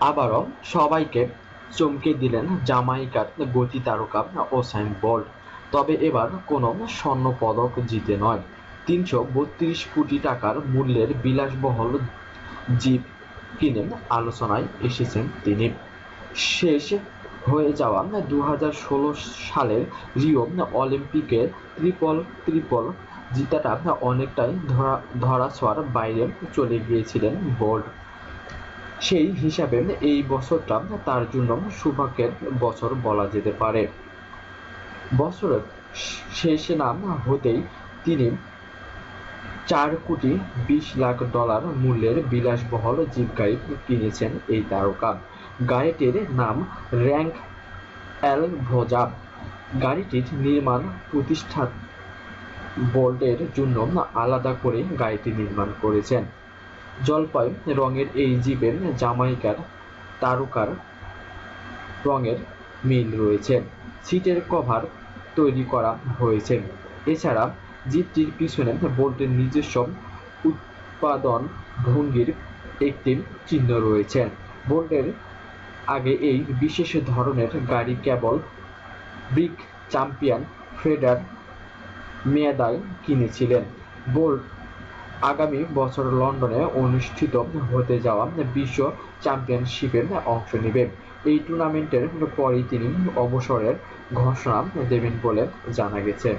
আবারও সবাইকে চমকে দিলেন জামাইকার গতি তারকা ওসাইন বোল্ট। তবে এবার কোনো স্বর্ণ পদক জিতে নয়। তিনশো বত্রিশ কোটি টাকার মূল্যের বিলাসবহুল জিপ কিনে আলোচনায় এসেছেন তিনি। শেষ হয়ে যাওয়া দু হাজার ষোলো সালের রিও অলিম্পিকের ত্রিপল ট্রিপল জিতাটা অনেকটাই ধরা ধরাছোঁয়ার বাইরে চলে গিয়েছিলেন বোল্ট। সেই হিসাবে এই বছরটা তার জন্য সৌভাগ্যের বছর বলা যেতে পারে। বছরের শেষ নাম হতেই তিনি চার কোটি বিশ লাখ ডলার মূল্যের বিলাসবহল জিপ গাড়ি কিনেছেন এই তারকা। গাড়িটির নাম র্যাঙ্ক এল ভোজা। গাড়িটির নির্মাণ প্রতিষ্ঠান বোল্টের জন্য আলাদা করে গাড়িটি নির্মাণ করেছেন। জলপাই রঙের এই জিপের জামাইকার, তারকার রঙের মিল রয়েছে। সিটের কভার তৈরি করা হয়েছে। এছাড়া জিপটির পিছনে বোল্টের নিজস্ব উৎপাদন ভঙ্গির একটি চিহ্ন রয়েছে। বোল্টের আগে এই বিশেষ ধরনের গাড়ি কেবল ব্রিক চ্যাম্পিয়ন ফ্রেডার মেয়াদায় কিনেছিলেন। বোল্ট আগামী বছর লন্ডনে অনুষ্ঠিত হতে যাওয়া বিশ্ব চ্যাম্পিয়নশিপে অংশ নেবেন এই টুর্নামেন্টের পরই তিনি অবসরের ঘোষণা দেবেন বলে জানা গেছে।